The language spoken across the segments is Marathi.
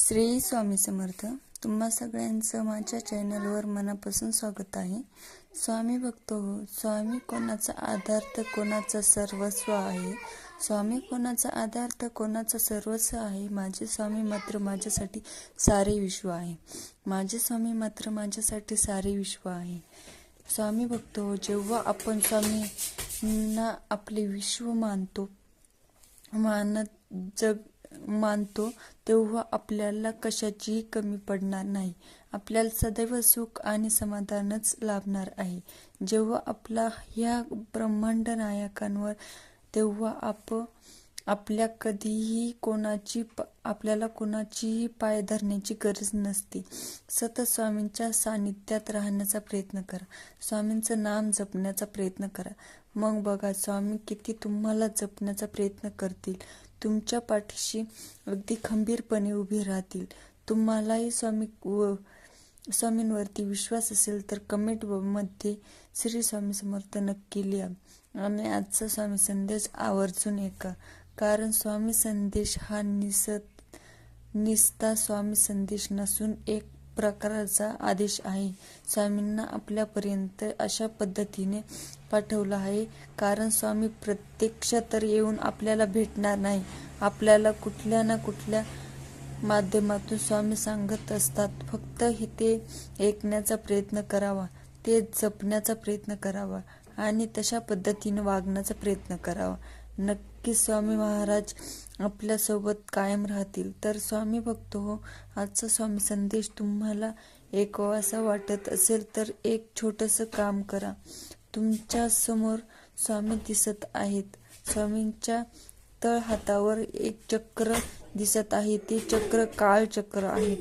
श्री स्वामी समर्थ तुम्हा सगळ्यांचं माझ्या चॅनलवर मनापासून स्वागत आहे. स्वामी भक्त हो स्वामी कोणाचा आधार तर कोणाचा सर्वस्व आहे? स्वामी कोणाचा आधार तर कोणाचा सर्वस्व आहे? माझे स्वामी मात्र माझ्यासाठी सारे विश्व आहे. माझे स्वामी मात्र माझ्यासाठी सारे विश्व आहे. स्वामी भक्त हो जेव्हा आपण स्वामींना आपले विश्व मानतो मानत जग मानतो तेव्हा आपल्याला कशाचीही कमी पडणार नाही. आपल्याला सदैव सुख आणि समाधानच लाभणार आहे. जेव्हा आपला ह्या ब्रह्मांड नायकांवर तेव्हा आप आपल्या कधीही कोणाची प- आपल्याला कोणाचीही पाय धरण्याची गरज नसते. सतत स्वामींच्या सानिध्यात राहण्याचा प्रयत्न करा. स्वामींचं नाम जपण्याचा प्रयत्न करा. मग बघा स्वामी किती तुम्हाला जपण्याचा प्रयत्न करतील. तुमच्या पाठीशी अगदी खंबीरपणे उभे राहतील. तुम्हालाही स्वामी व स्वामींवरती विश्वास असेल तर कमेंटमध्ये श्री स्वामी समर्थ नक्की लिहा. आणि आजचा स्वामी संदेश आवर्जून ऐका. कारण स्वामी संदेश हा निसत निस्ता स्वामी संदेश नसून एक प्रकारचा आदेश आहे. स्वामींना आपल्यापर्यंत अशा पद्धतीने पाठवलं आहे. कारण स्वामी प्रत्यक्ष तर येऊन आपल्याला भेटणार नाही. आपल्याला कुठल्या ना कुठल्या माध्यमातून स्वामी सांगत असतात. फक्त हे ते ऐकण्याचा प्रयत्न करावा. ते जपण्याचा प्रयत्न करावा. आणि तशा पद्धतीने वागण्याचा प्रयत्न करावा. नक्की स्वामी महाराज आपल्यासोबत कायम राहतील. तर स्वामी भक्त हो आजचा स्वामी संदेश तुम्हाला ऐकावासा हो वाटत असेल तर एक छोटंसं काम करा. तुमच्यासमोर स्वामी दिसत आहेत. स्वामींच्या तळ हातावर एक चक्र दिसत आहे. ते चक्र काळ चक्र आहे.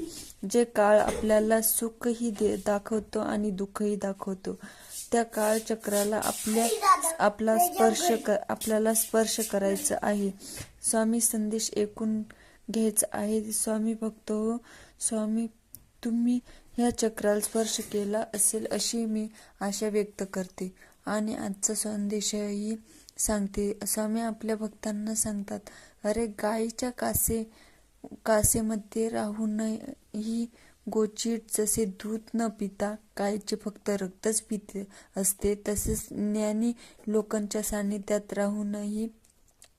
जे काळ आपल्याला सुखही दे दाखवतो आणि दुःखही दाखवतो. त्या काळ चक्राला आपल्या आपला स्पर्श आपल्याला स्पर्श करायचा आहे. स्वामी संदेश ऐकून घ्यायचा आहे. स्वामी भक्त हो स्वामी तुम्ही ह्या चक्राला स्पर्श केला असेल अशी मी आशा व्यक्त करते. आणि आजचा संदेशही सांगते. स्वामी आपल्या भक्तांना सांगतात अरे गायीच्या कासे कासेमध्ये राहूनही गोचिड जसे दूध न पिता गायीचे फक्त रक्तच पिते असते तसेच ज्ञानी लोकांच्या सान्निध्यात राहूनही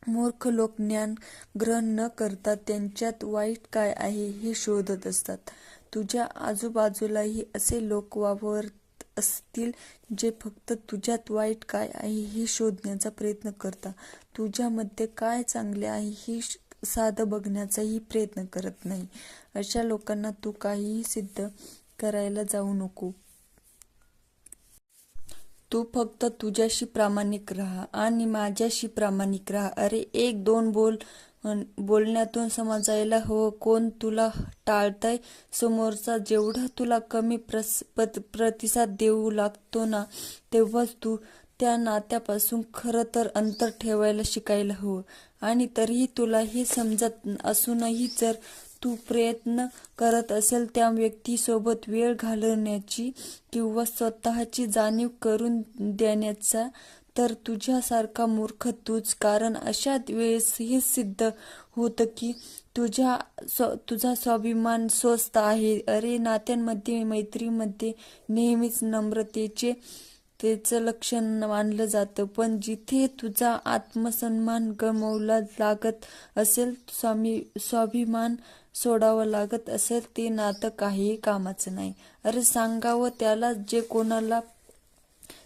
मूर्ख लोक ज्ञान ग्रहण न करता त्यांच्यात वाईट काय आहे हे शोधत असतात. तुझ्या आजूबाजूलाही असे लोक वावरत असतील जे फक्त तुझ्यात वाईट काय आहे हे शोधण्याचा प्रयत्न करता तुझ्यामध्ये काय चांगले आहे हे श- साधं बघण्याचाही प्रयत्न करत नाही. अशा लोकांना तू काहीही सिद्ध करायला जाऊ नको. तू फक्त तुझ्याशी प्रामाणिक राहा आणि माझ्याशी प्रामाणिक राहा. अरे एक दोन बोल बोलण्यातून समजायला हवं हो, कोण तुला टाळतंय? समोरचा जेवढा तुला कमी प्रस प्रतिसाद देऊ लागतो ना तेव्हाच तू त्या नात्यापासून खरं तर अंतर ठेवायला शिकायला हवं. आणि तरीही तुला हे समजत असूनही जर तू प्रयत्न करत असेल त्या व्यक्तीसोबत वेळ घालवण्याची किंवा स्वतःची जाणीव करून देण्याचा तर तुझ्यासारखा मूर्ख तूच. कारण अशा वेळेस हे सिद्ध होतं की तुझ्या स्व तुझा स्वाभिमान स्वस्त आहे. अरे नात्यांमध्ये मैत्रीमध्ये नेहमीच नम्रतेचे त्याचं लक्षण मानलं जातं. पण जिथे तुझा आत्मसन्मान गमवला लागत असेल स्वामी स्वाभिमान सोडावं लागत असेल ते नातं काहीही कामाचं नाही. अरे सांगावं त्याला जे कोणाला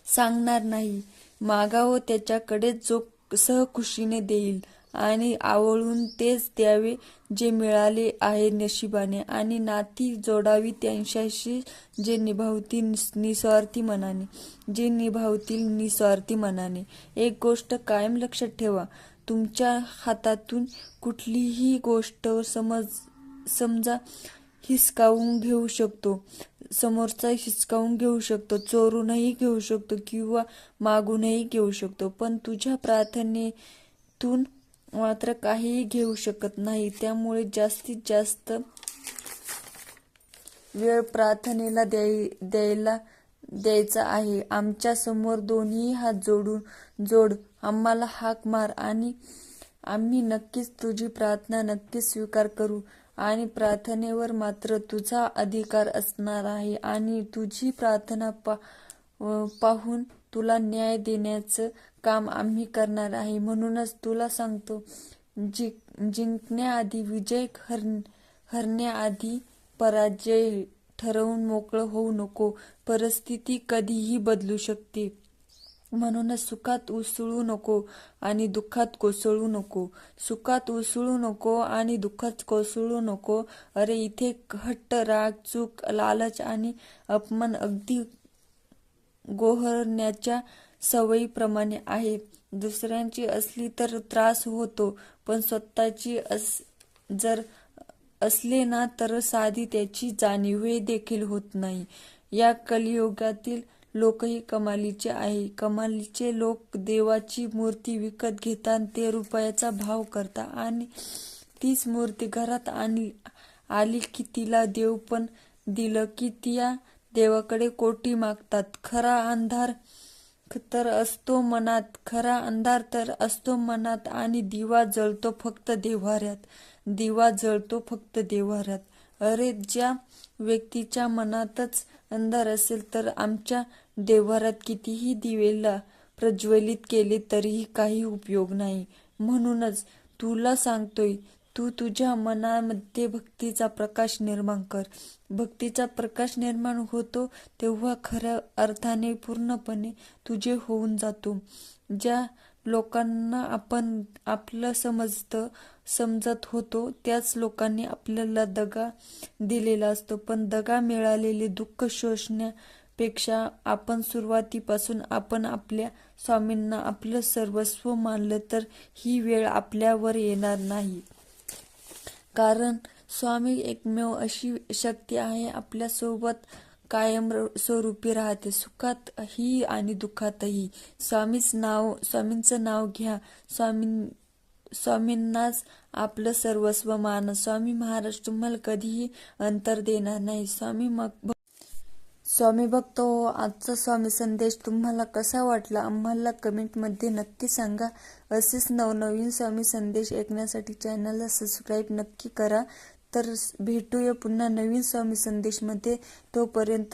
सांगणार नाही. मागावं त्याच्याकडे जो सहखुशीने देईल. आणि आवळून तेच द्यावे जे मिळाले आहे नशिबाने. आणि नाती जोडावी त्यांच्याशी जे निभावतील निस्वार्थी मनाने. जे निभावतील निस्वार्थी मनाने. एक गोष्ट कायम लक्षात ठेवा. तुमच्या हातातून कुठलीही गोष्ट समज समजा हिसकावून घेऊ शकतो. समोरचा हिसकावून घेऊ शकतो. चोरूनही घेऊ शकतो किंवा मागूनही घेऊ शकतो. पण तुझ्या प्रार्थनेतून मात्र काहीही घेऊ शकत नाही. त्यामुळे जास्तीत जास्त वेळ प्रार्थनेला द्याय द्यायला द्यायचा आहे. आमच्यासमोर दोन्ही हात जोडून जोड. आम्हाला हाक मार आणि आम्ही नक्कीच तुझी प्रार्थना नक्कीच स्वीकार करू. आणि प्रार्थनेवर मात्र तुझा अधिकार असणार आहे आणि तुझी प्रार्थना पा पाहून तुला न्याय देण्याचं काम आम्ही करणार आहे. म्हणूनच तुला सांगतो जिंक जिंकण्याआधी विजय हर हरण्याआधी पराजय ठरवून मोकळं होऊ नको. परिस्थिती कधीही बदलू शकते. म्हणूनच सुखात उसळू नको आणि दुःखात कोसळू नको. सुखात उसळू नको आणि दुःखात कोसळू नको. अरे इथे हट्ट राग चूक लालच आणि अपमान अगदी गोहरण्याच्या सवयीप्रमाणे आहे. दुसऱ्यांची असली तर त्रास होतो पण स्वतःची अस जर असले ना तर साधी त्याची जाणीवही देखील होत नाही. या कलियुगातील लोकही कमालीचे आहे. कमालीचे लोक देवाची मूर्ती विकत घेतात ते रुपयाचा भाव करतात आणि तीच मूर्ती घरात आणली आली की तिला देव पण दिलं की त्या देवाकडे कोटी मागतात. खरा अंधार तर असतो मनात खरा अंधार तर असतो मनात आणि दिवा जळतो फक्त देव्हाऱ्यात. दिवा जळतो फक्त देव्हाऱ्यात. अरे ज्या व्यक्तीच्या मनातच अंधार असेल तर आमच्या देव्हाऱ्यात कितीही दिवेला प्रज्वलित केले तरीही काही उपयोग नाही. म्हणूनच तुला सांगतोय तू तुझ्या मनामध्ये भक्तीचा प्रकाश निर्माण कर. भक्तीचा प्रकाश निर्माण होतो तेव्हा खऱ्या अर्थाने पूर्णपणे तुझे होऊन जातो. ज्या लोकांना आपण आपलं समजतं समजत होतो त्याच लोकांनी आपल्याला दगा दिलेला असतो. पण दगा मिळालेले दुःख शोषण्यापेक्षा आपण सुरुवातीपासून आपण आपल्या स्वामींना आपलं सर्वस्व मानलं तर ही वेळ आपल्यावर येणार नाही. कारण स्वामी एकमेव अशी शक्ती आहे आपल्यासोबत कायम र- स्वरूपी राहते. सुखातही आणि दुःखातही. स्वामीच नाव स्वामींचं नाव घ्या. स्वामी स्वामींनाच आपलं सर्वस्व मान. स्वामी महाराज तुम्हाला कधीही अंतर देणार नाही. स्वामी मग स्वामी भक्त आजचा स्वामी संदेश तुम्हाला कसा वाटला? आम्हाला कमेंटमध्ये नक्की सांगा. असेच नवनवीन स्वामी संदेश ऐकण्यासाठी चॅनलला सबस्क्राईब नक्की करा. तर भेटूया पुन्हा नवीन स्वामी संदेशमध्ये. तोपर्यंत